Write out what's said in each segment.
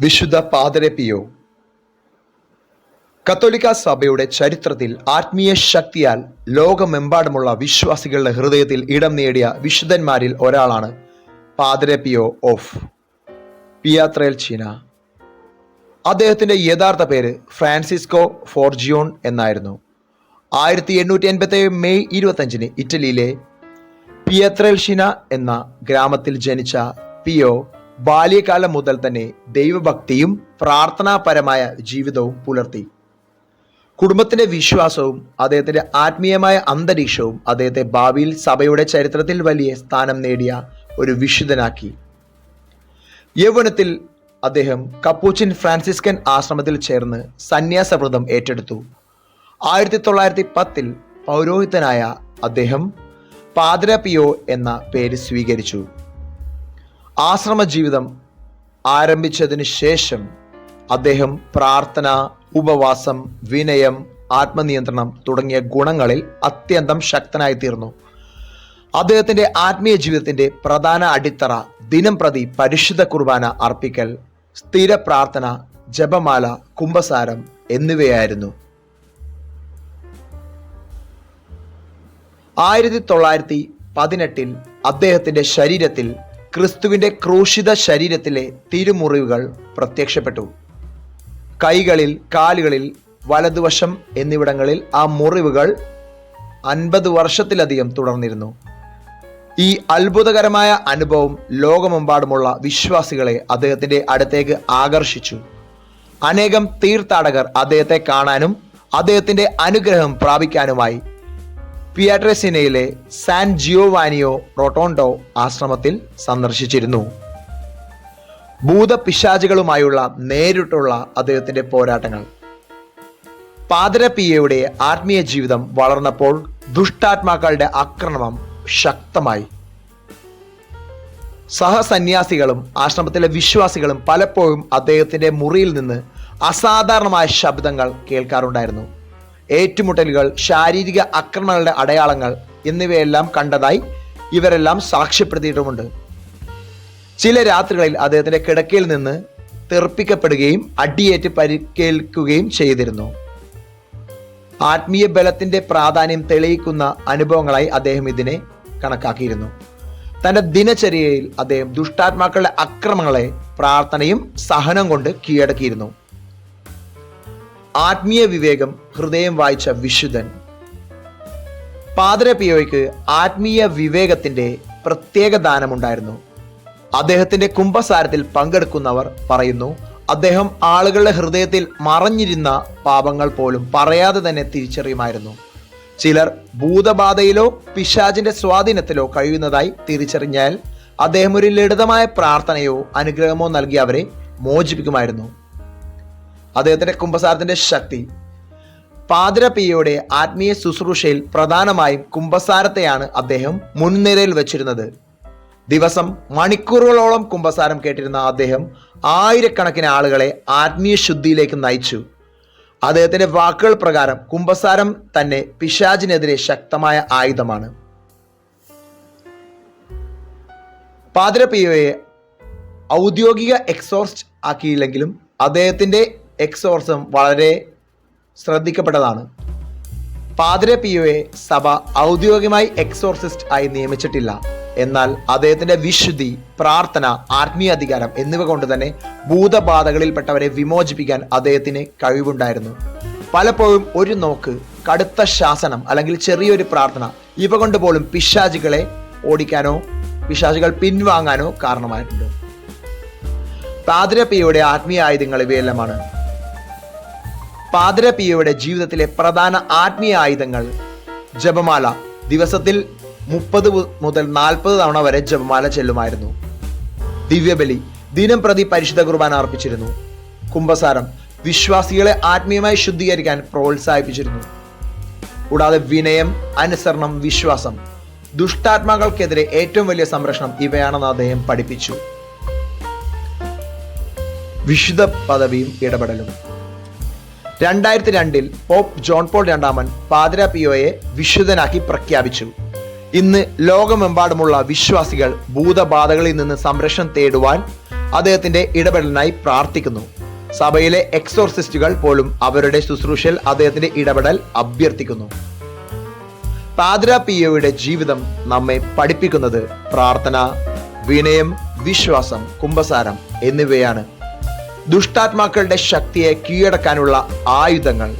വിശുദ്ധ പാതരെ പിയോ കത്തോലിക്ക സഭയുടെ ചരിത്രത്തിൽ ആത്മീയ ശക്തിയാൽ ലോകമെമ്പാടുമുള്ള വിശ്വാസികളുടെ ഹൃദയത്തിൽ ഇടം നേടിയ വിശുദ്ധന്മാരിൽ ഒരാളാണ് പാതരെ പിയോ ഓഫ്. പിയാത്രേൽ ചീന. അദ്ദേഹത്തിന്റെ യഥാർത്ഥ പേര് ഫ്രാൻസിസ്കോ ഫോർജിയോൺ എന്നായിരുന്നു. ആയിരത്തി എണ്ണൂറ്റി എൺപത്തി ഏഴ് മെയ് ഇരുപത്തഞ്ചിന് ഇറ്റലിയിലെ പിയത്രൽഷിന എന്ന ഗ്രാമത്തിൽ ജനിച്ച പിയോ ബാല്യകാലം മുതൽ തന്നെ ദൈവഭക്തിയും പ്രാർത്ഥനാപരമായ ജീവിതവും പുലർത്തി. കുടുംബത്തിന്റെ വിശ്വാസവും അദ്ദേഹത്തിന്റെ ആത്മീയമായ അന്തരീക്ഷവും അദ്ദേഹത്തെ ഭാവിയിൽ സഭയുടെ ചരിത്രത്തിൽ വലിയ സ്ഥാനം നേടിയ ഒരു വിശുദ്ധനാക്കി. യൗവനത്തിൽ അദ്ദേഹം കപ്പൂച്ചിൻ ഫ്രാൻസിസ്കൻ ആശ്രമത്തിൽ ചേർന്ന് സന്യാസവ്രതം ഏറ്റെടുത്തു. ആയിരത്തി തൊള്ളായിരത്തി പത്തിൽ പൗരോഹിതനായ അദ്ദേഹം പാദ്രപിയോ എന്ന പേര് സ്വീകരിച്ചു. ആശ്രമ ജീവിതം ആരംഭിച്ചതിന് ശേഷം അദ്ദേഹം പ്രാർത്ഥന ഉപവാസം വിനയം ആത്മനിയന്ത്രണം തുടങ്ങിയ ഗുണങ്ങളിൽ അത്യന്തം ശക്തനായി തീർന്നു അദ്ദേഹത്തിന്റെ ആത്മീയ ജീവിതത്തിന്റെ പ്രധാന അടിത്തറ ദിനം പ്രതി പരിശുദ്ധ കുർബാന അർപ്പിക്കൽ സ്ഥിര പ്രാർത്ഥന ജപമാല കുംഭസാരം എന്നിവയായിരുന്നു. ആയിരത്തി തൊള്ളായിരത്തി പതിനെട്ടിൽ അദ്ദേഹത്തിന്റെ ശരീരത്തിൽ ക്രിസ്തുവിന്റെ ക്രൂശിത ശരീരത്തിലെ തിരുമുറിവുകൾ പ്രത്യക്ഷപ്പെട്ടു. കൈകളിൽ കാലുകളിൽ വലതുവശം എന്നിവിടങ്ങളിൽ ആ മുറിവുകൾ അൻപത് വർഷത്തിലധികം തുടർന്നിരുന്നു. ഈ അത്ഭുതകരമായ അനുഭവം ലോകമെമ്പാടുമുള്ള വിശ്വാസികളെ അദ്ദേഹത്തിന്റെ അടുത്തേക്ക് ആകർഷിച്ചു. അനേകം തീർത്ഥാടകർ അദ്ദേഹത്തെ കാണാനും അദ്ദേഹത്തിന്റെ അനുഗ്രഹം പ്രാപിക്കാനുമായി പിയാട്രസിനയിലെ സാൻ ജിയോവാനിയോ റൊട്ടോണ്ടോ ആശ്രമത്തിൽ സന്ദർശിച്ചിരുന്നു. ഭൂതപിശാചികളുമായുള്ള നേരിട്ടുള്ള അദ്ദേഹത്തിന്റെ പോരാട്ടങ്ങൾ. പാതിരപ്പിയയുടെ പിയയുടെ ആത്മീയ ജീവിതം വളർന്നപ്പോൾ ദുഷ്ടാത്മാക്കളുടെ ആക്രമണം ശക്തമായി. സഹസന്യാസികളും ആശ്രമത്തിലെ വിശ്വാസികളും പലപ്പോഴും അദ്ദേഹത്തിന്റെ മുറിയിൽ നിന്ന് അസാധാരണമായ ശബ്ദങ്ങൾ കേൾക്കാറുണ്ടായിരുന്നു. ഏറ്റുമുട്ടലുകൾ ശാരീരിക ആക്രമണങ്ങളുടെ അടയാളങ്ങൾ എന്നിവയെല്ലാം കണ്ടതായി ഇവരെല്ലാം സാക്ഷ്യപ്പെടുത്തിയിട്ടുമുണ്ട്. ചില രാത്രികളിൽ അദ്ദേഹത്തിന്റെ കിടക്കയിൽ നിന്ന് തെറിപ്പിക്കപ്പെടുകയും അടിയേറ്റ് പരിക്കേൽക്കുകയും ചെയ്തിരുന്നു. ആത്മീയ ബലത്തിന്റെ പ്രാധാന്യം തെളിയിക്കുന്ന അനുഭവങ്ങളായി അദ്ദേഹം ഇതിനെ കണക്കാക്കിയിരുന്നു. തന്റെ ദിനചര്യയിൽ അദ്ദേഹം ദുഷ്ടാത്മാക്കളുടെ അക്രമങ്ങളെ പ്രാർത്ഥനയും സഹനം കൊണ്ട് കീഴടക്കിയിരുന്നു. ആത്മീയ വിവേകം ഹൃദയം വായിച്ച വിശുദ്ധൻ. പാതര പിയോയ്ക്ക് ആത്മീയ വിവേകത്തിന്റെ പ്രത്യേക ദാനമുണ്ടായിരുന്നു. അദ്ദേഹത്തിന്റെ കുംഭസാരത്തിൽ പങ്കെടുക്കുന്നവർ പറയുന്നു അദ്ദേഹം ആളുകളുടെ ഹൃദയത്തിൽ മറഞ്ഞിരുന്ന പാപങ്ങൾ പോലും പറയാതെ തന്നെ തിരിച്ചറിയുമായിരുന്നു. ചിലർ ഭൂതബാധയിലോ പിശാചിന്റെ സ്വാധീനത്തിലോ കഴിയുന്നതായി തിരിച്ചറിഞ്ഞാൽ അദ്ദേഹം ഒരു ലളിതമായ പ്രാർത്ഥനയോ അനുഗ്രഹമോ നൽകി അവരെ മോചിപ്പിക്കുമായിരുന്നു. അദ്ദേഹത്തിന്റെ കുംഭസാരത്തിന്റെ ശക്തി. പാതിര പിയുടെ ആത്മീയ ശുശ്രൂഷയിൽ പ്രധാനമായും കുംഭസാരത്തെയാണ് അദ്ദേഹം മുൻനിരയിൽ വച്ചിരുന്നത്. ദിവസം മണിക്കൂറുകളോളം കുംഭസാരം കേട്ടിരുന്ന അദ്ദേഹം ആയിരക്കണക്കിന് ആളുകളെ ആത്മീയ ശുദ്ധിയിലേക്ക് നയിച്ചു. അദ്ദേഹത്തിന്റെ വാക്കുകൾ പ്രകാരം കുംഭസാരം തന്നെ പിശാചിനെതിരെ ശക്തമായ ആയുധമാണ്. പാതിര പിയോയെ ഔദ്യോഗിക എക്സോർസ്റ്റ് ആക്കിയില്ലെങ്കിലും അദ്ദേഹത്തിന്റെ എക്സോർസം വളരെ ശ്രദ്ധിക്കപ്പെട്ടതാണ്. പാതിര പിയുവെ സഭ ഔദ്യോഗികമായി എക്സോർസിസ്റ്റ് ആയി നിയമിച്ചിട്ടില്ല. എന്നാൽ അദ്ദേഹത്തിന്റെ വിശുദ്ധി പ്രാർത്ഥന ആത്മീയ അധികാരം എന്നിവ കൊണ്ട് തന്നെ ഭൂതബാധകളിൽപ്പെട്ടവരെ വിമോചിപ്പിക്കാൻ അദ്ദേഹത്തിന് കഴിവുണ്ടായിരുന്നു. പലപ്പോഴും ഒരു നോക്ക് കടുത്ത ശാസനം അല്ലെങ്കിൽ ചെറിയൊരു പ്രാർത്ഥന ഇവ കൊണ്ട് പോലും പിശാചികളെ ഓടിക്കാനോ പിശാചികൾ പിൻവാങ്ങാനോ കാരണമായിട്ടുണ്ട്. പാതിരപ്പിയുടെ ആത്മീയ ആയുധങ്ങൾ ഇവയെല്ലാമാണ്. പാതിര പിയോയുടെ ജീവിതത്തിലെ പ്രധാന ആത്മീയ ആയുധങ്ങൾ. ജപമാല. ദിവസത്തിൽ മുപ്പത് മുതൽ നാൽപ്പത് തവണ വരെ ജപമാല ചെല്ലുമായിരുന്നു. ദിവ്യബലി. ദിനം പ്രതി പരിശുദ്ധ കുർബാന അർപ്പിച്ചിരുന്നു. കുംഭസാരം. വിശ്വാസികളെ ആത്മീയമായി ശുദ്ധീകരിക്കാൻ പ്രോത്സാഹിപ്പിച്ചിരുന്നു. കൂടാതെ വിനയം അനുസരണം വിശ്വാസം. ദുഷ്ടാത്മാക്കൾക്കെതിരെ ഏറ്റവും വലിയ സംരക്ഷണം ഇവയാണെന്ന് അദ്ദേഹം പഠിപ്പിച്ചു. വിശുദ്ധ പദവിയും ഇടപെടലും. രണ്ടായിരത്തി രണ്ടിൽ പോപ്പ് ജോൺ പോൾ രണ്ടാമൻ പാതിര പിയോയെ വിശുദ്ധനാക്കി പ്രഖ്യാപിച്ചു. ഇന്ന് ലോകമെമ്പാടുമുള്ള വിശ്വാസികൾ ഭൂതബാധകളിൽ നിന്ന് സംരക്ഷണം തേടുവാൻ അദ്ദേഹത്തിന്റെ ഇടപെടലിനായി പ്രാർത്ഥിക്കുന്നു. സഭയിലെ എക്സോർസിസ്റ്റുകൾ പോലും അവരുടെ ശുശ്രൂഷയിൽ അദ്ദേഹത്തിന്റെ ഇടപെടൽ അഭ്യർത്ഥിക്കുന്നു. പാതിര പിയോയുടെ ജീവിതം നമ്മെ പഠിപ്പിക്കുന്നത് പ്രാർത്ഥന വിനയം വിശ്വാസം കുംഭസാരം എന്നിവയാണ്. ദുഷ്ടാത്മാക്കളുടെ ശക്തിയെ കീഴടക്കാനുള്ള ആയുധങ്ങൾ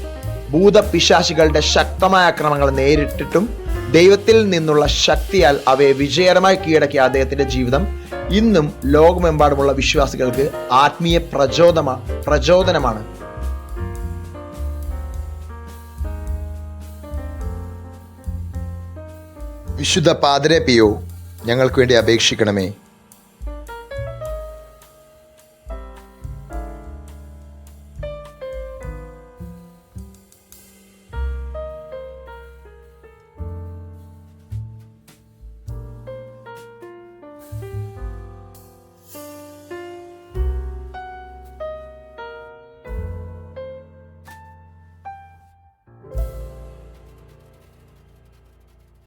ഭൂതപിശാശികളുടെ ശക്തമായ ആക്രമണങ്ങൾ നേരിട്ടിട്ടും ദൈവത്തിൽ നിന്നുള്ള ശക്തിയാൽ അവയെ വിജയകരമായി കീഴടക്കിയ അദ്ദേഹത്തിന്റെ ജീവിതം ഇന്നും ലോകമെമ്പാടുമുള്ള വിശ്വാസികൾക്ക് ആത്മീയ പ്രചോദമ പ്രചോദനമാണ്. വിശുദ്ധ പാതിരെ പിയോ ഞങ്ങൾക്ക് വേണ്ടി അപേക്ഷിക്കണമേ.